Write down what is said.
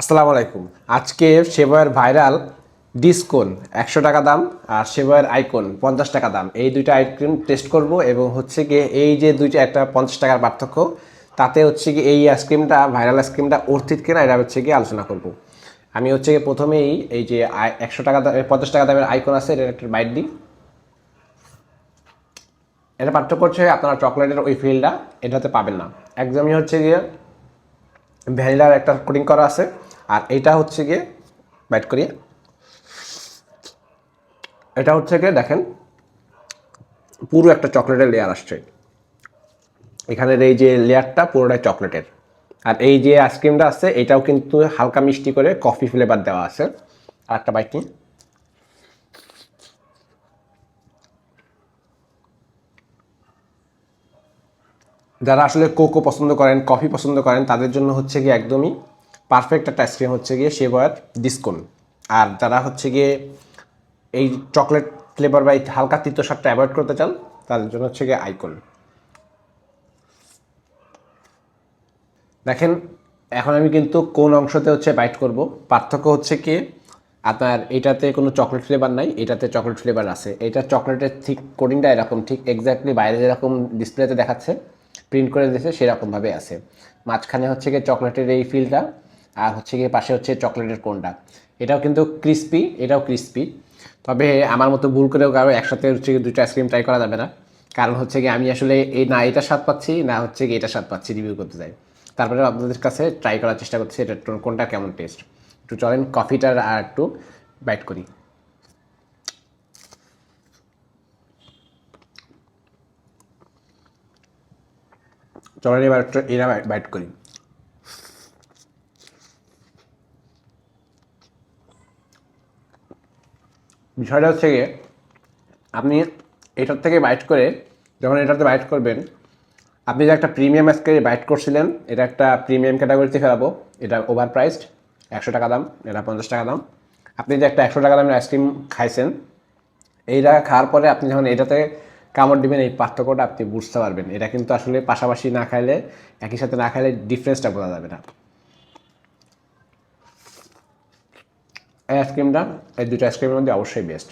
আসসালামু আলাইকুম। আজকে সেবয়ের ভাইরাল ডিসকোন একশো টাকা দাম আর সেবয়ের আইকন পঞ্চাশ টাকা দাম। এই দুইটা আইটেম টেস্ট করব এবং হচ্ছে গিয়ে এই যে দুইটা একটা পঞ্চাশ টাকার পার্থক্য, তাতে হচ্ছে কি এই আইসক্রিমটা ভাইরাল আইসক্রিমটা অর্থিত কিনা এটা হচ্ছে গিয়ে আলোচনা করব। আমি হচ্ছে গিয়ে প্রথমেই এই যে একশো টাকা দাম পঞ্চাশ টাকা দামের আইকন আছে এটা একটা বাইট দিই। এটা পার্থক্য হচ্ছে আপনারা চকলেটের ওই ফিলটা এটাতে পাবেন না। একদমই হচ্ছে গিয়ে ভ্যানিলার একটা কোটিং করা আছে। আর এটা হচ্ছে গিয়ে বাইট করি। এটা হচ্ছে গিয়ে দেখেন, পুরো একটা চকলেটের লেয়ার আসছে। এখানের এই যে লেয়ারটা পুরোটাই চকলেটের। আর এই যে আইসক্রিমটা আছে, এটাও কিন্তু হালকা মিষ্টি করে কফি ফ্লেভার দেওয়া আছে। আর একটা বাইট নিই যারা আসলে কোকো পছন্দ করেন, কফি পছন্দ করেন, তাদের জন্য হচ্ছে গিয়ে একদমই পারফেক্ট একটা আইসক্রিম হচ্ছে গিয়ে সেবয়ার ডিসকোন আর যারা হচ্ছে গিয়ে এই চকলেট ফ্লেভার বা এই হালকা তিতো স্বাদটা অ্যাভয়েড করতে চান, তাদের জন্য হচ্ছে গিয়ে আইকন দেখেন, এখন আমি কিন্তু কোন অংশতে হচ্ছে বাইট করব? পার্থক্য হচ্ছে কি, আপনার এটাতে কোনো চকলেট ফ্লেভার নাই, এটাতে চকলেট ফ্লেভার আছে। এটা চকলেটের ঠিক কোডিংটা এরকম, ঠিক এক্স্যাক্টলি বাইরে যেরকম ডিসপ্লেতে দেখাচ্ছে প্রিন্ট করে দিয়েছে, সেরকমভাবে আছে। মাঝখানে হচ্ছে গিয়ে চকলেটের এই ফিলটা আর হচ্ছে গিয়ে পাশে হচ্ছে চকলেটের কোনটা। এটাও কিন্তু ক্রিস্পি এটাও ক্রিস্পি তবে আমার মতো ভুল করেও কারও একসাথে হচ্ছে গিয়ে দুটো আইসক্রিম ট্রাই করা যাবে না। কারণ হচ্ছে কি আমি আসলে এই না এটা স্বাদ পাচ্ছি, না হচ্ছে কি এটা স্বাদ পাচ্ছি রিভিউ করতে যাই তারপরে আপনাদের কাছে ট্রাই করার চেষ্টা করছি এটা কোনটা কেমন টেস্ট একটু চলেন কফিটার আর একটু বাইট করি। চলেন এবার এরা বাইট করি। বিষয়টা হচ্ছে গিয়ে, আপনি এটার থেকে বাইট করে, যখন এটাতে বাইট করবেন, আপনি যে একটা প্রিমিয়াম আজকে বাইট করছিলেন, এটা একটা প্রিমিয়াম ক্যাটাগরিতে ফেলাবো। এটা ওভার প্রাইসড একশো টাকা দাম, এটা পঞ্চাশ টাকা দাম। আপনি যে একটা একশো টাকা দামের আইসক্রিম খাইছেন, এইটা খাওয়ার পরে আপনি যখন এটাতে কামড় দিবেন, এই পার্থক্যটা আপনি বুঝতে পারবেন। এটা কিন্তু আসলে পাশাপাশি না খাইলে, একই সাথে না খাইলে ডিফারেন্সটা বোঝা যাবে না। এই আইসক্রিমটা এই দুটো আইসক্রিমের মধ্যে অবশ্যই বেস্ট